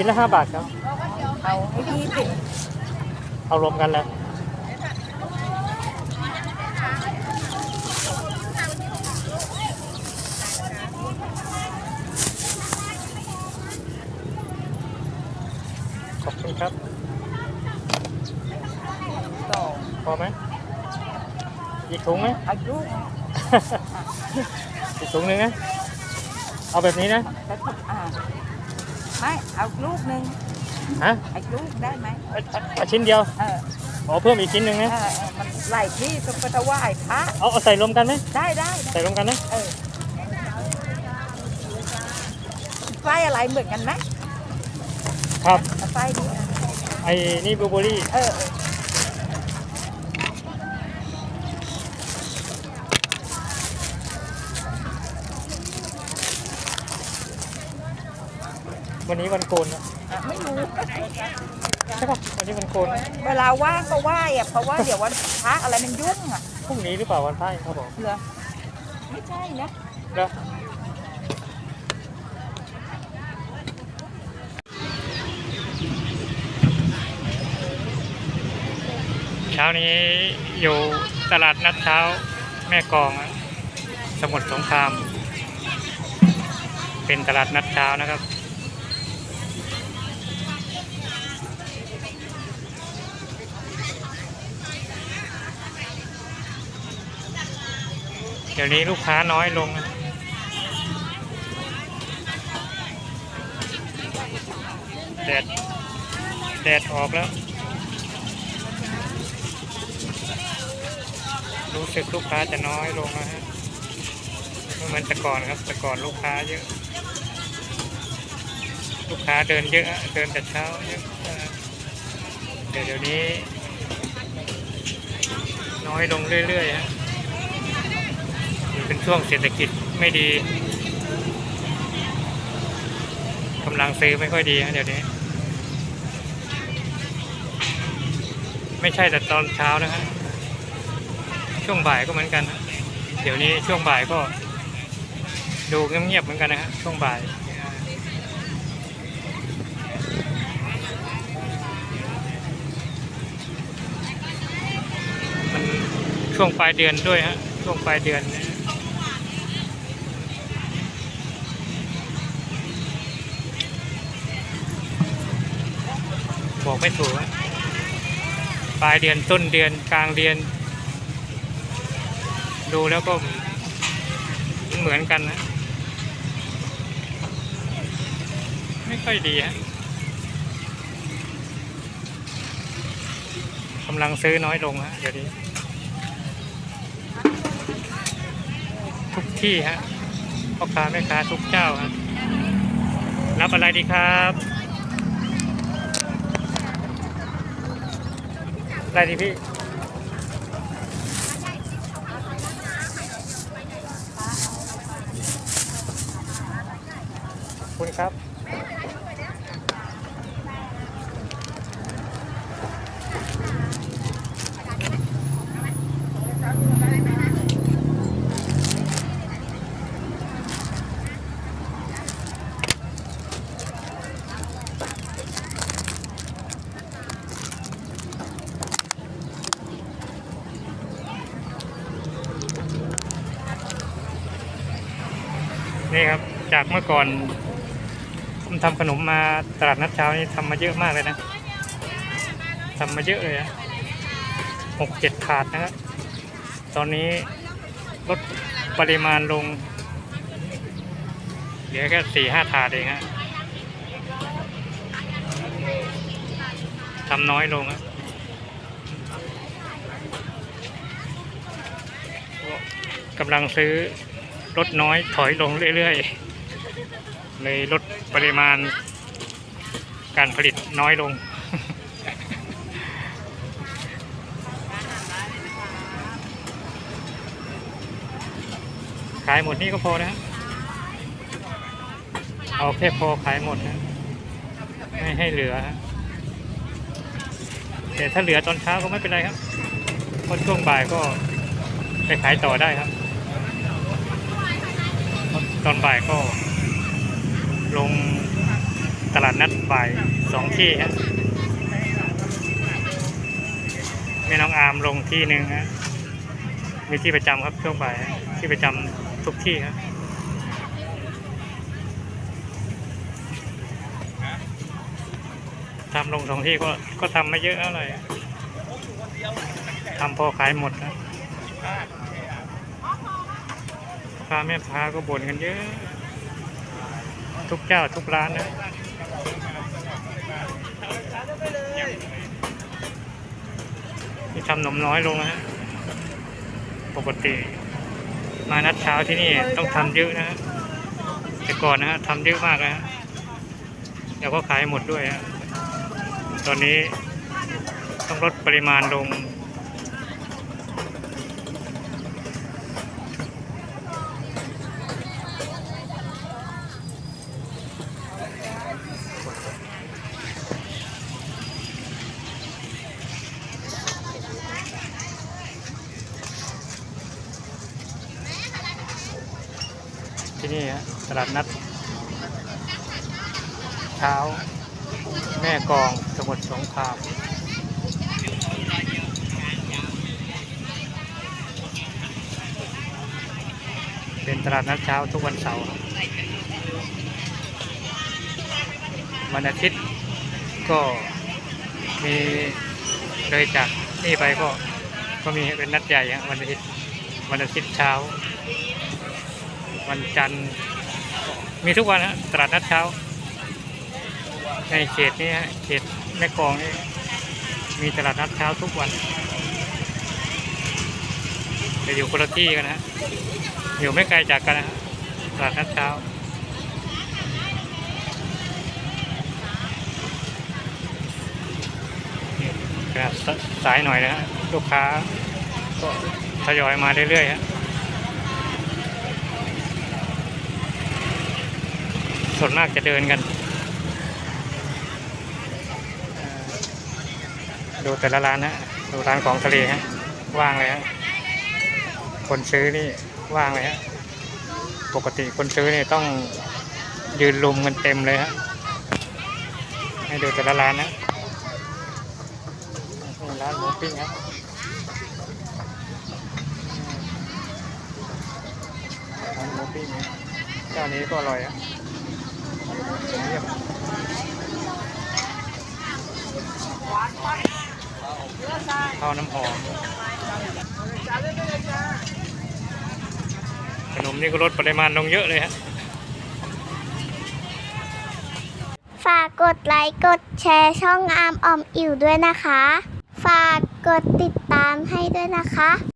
ชิ้นละห้าบาทครับ เอาให้ยี่สิบเอารวมกันแล้วขอบคุณครับสองพอไหมอีกถุงไหมเอาลูกอีกถุงหนึ่งนะ เอาแบบนี้นะก็ถูกอ่า ไม่เอาลูกหนึ่งฮะเอาลูกได้ไหมเอาเอาเอาชิ้นเดียวเออขอเพิ่มอีกชิ้นหนึ่งเอนะอเออมันไหลที่สุกจะไหว้พระเอาเอาใส่รวมกันไหมได้ได้ได้ใส่รวมกันนะเออไส้อะไรเหมือนกันไหมครับเอาไส้นี้นะไอ้นี่บลูเบอร์รี่เออเออ วันนี้วันโกนนะอะไม่รู้ ใช่ปะวันนี้วันโกนเวลาว่างก็ไหว้อะเพราะว่าเดี๋ยววันพระอะไรมันยุ่งอะพรุ่งนี้หรือเปล่าวันพายเขาบอกเหรอไม่ใช่นะแล้วเช้านี้อยู่ตลาดนัดเช้าแม่กลองอะสมุทรสงคราม เป็นตลาดนัดเช้านะครับ ดี๋ยวนี้ลูกค้าน้อยลงนะแดดแดดออกแล้ว รู้สึกลูกค้าจะน้อยลงนะฮะไม่เหมือนแต่ก่อนครับแต่ก่อนลูกค้าเยอะ ลูกค้าเดินเยอะ เดินแต่เช้าเยอะเออแต่เดี๋ยวนี้ น้อยลงเรื่อยๆฮะ เป็นช่วงเศรษฐกิจไม่ดีกำลังซื้อไม่ค่อยดีฮะเดี๋ยวนี้ ไม่ใช่แต่ตอนเช้านะฮะช่วงบ่ายก็เหมือนกันฮะเดี๋ยวนี้ช่วงบ่ายก็ ดูเงียบๆเหมือนกันนะฮะช่วงบ่ายมันช่วงปลายเดือนด้วยฮะช่วงปลายเดือน บอกไม่ถูกฮะปลายเดือนต้นเดือนกลางเดือน ดูแล้วก็เหมือนกันนะ ไม่ค่อยดีฮะกำลังซื้อน้อยลงฮะเดี๋ยวนี้ทุกที่ฮะพ่อค้าแม่ค้าทุกเจ้าฮะรับอะไรดีครับอะ ไรดีพี่คุณครับ นี่ครับ จากเมื่อก่อนผมทำขนมมาตลาดนัดเช้านี่ทำมาเยอะมากเลยนะทำมาเยอะเลยอะหกเจ็ดถาดนะครับตอนนี้ลดปริมาณลง เหลือแค่สี่ห้าถาดเองฮะทำน้อยลงครับกำลังซื้อ ลดน้อยถอยลงเรื่อยๆ เลยลดปริมาณการผลิตน้อยลง ขายหมดนี่ก็พอนะเอาแค่พอขายหมดนะไม่ให้เหลือแต่ถ้าเหลือตอนเช้าก็ไม่เป็นไรครับเพราะช่วงบ่ายก็ไปขายต่อได้ครับ ตอนบ่ายก็ ลงตลาดนัดบ่ายสองที่ฮะแม่น้องอาร์มลงที่หนึ่งฮะมีที่ประจำครับช่วงบ่ายที่ประจำทุกที่ครับทำลงสองที่ก็ก็ทำไม่เยอะอะไรทำพอขายหมดนะพ่อ ค้าแม่ค้าก็บ่นกันเยอะ ทุกเจ้าทุกร้านนะนี่ทำหนมน้อยลงนะฮะปกติ มานัดเช้าที่นี่ต้องทำเยอะนะฮะแต่ก่อนนะฮะทำเยอะมากนะฮะแล้วก็ขายหมดด้วยฮะตอนนี้ต้องลดปริมาณลง ที่นี่ฮะตลาดนัด เช้า แม่กองสมุทรสงครามเป็นตลาดนัดเช้าทุกวันเสาร์วันอาทิตย์ก็มีเลยจากนี่ไปก็ก็มีเป็นนัดใหญ่ฮะวันอาทิตย์วันอาทิตย์เช้า วันจันทร์ มีทุกวันฮะตลาดนัดเช้า ในเขตนี้ฮะเขตแม่กองนี่มีตลาดนัดเช้าทุกวันจะอยู่คนละที่กันนะฮะอยู่ไม่ไกลจากกันนะฮะตลาดนัดเช้าสสายหน่อยนะฮะลูกค้าก็ทยอยมาเรื่อยๆฮะ ส่วนมากจะเดินกัน ดูแต่ละร้านนะดูร้านของทะเลฮะว่างเลยฮะคนซื้อนี่ว่างเลยฮะปกติคนซื้อนี่ต้องยืนลุมกันเต็มเลยฮะให้ดูแต่ละร้านนะร้านหมูปิ้งครับร้านหมูปิ้งเจ้านี้ก็อร่อยอะเยี่ยม ข้าวน้ำหอม ขนมนี่ก็ลดปริมาณลงเยอะเลยฮะ ฝากกดไลค์ กดแชร์ช่องอาร์มออมอิ่วด้วยนะคะ ฝากกดติดตามให้ด้วยนะคะ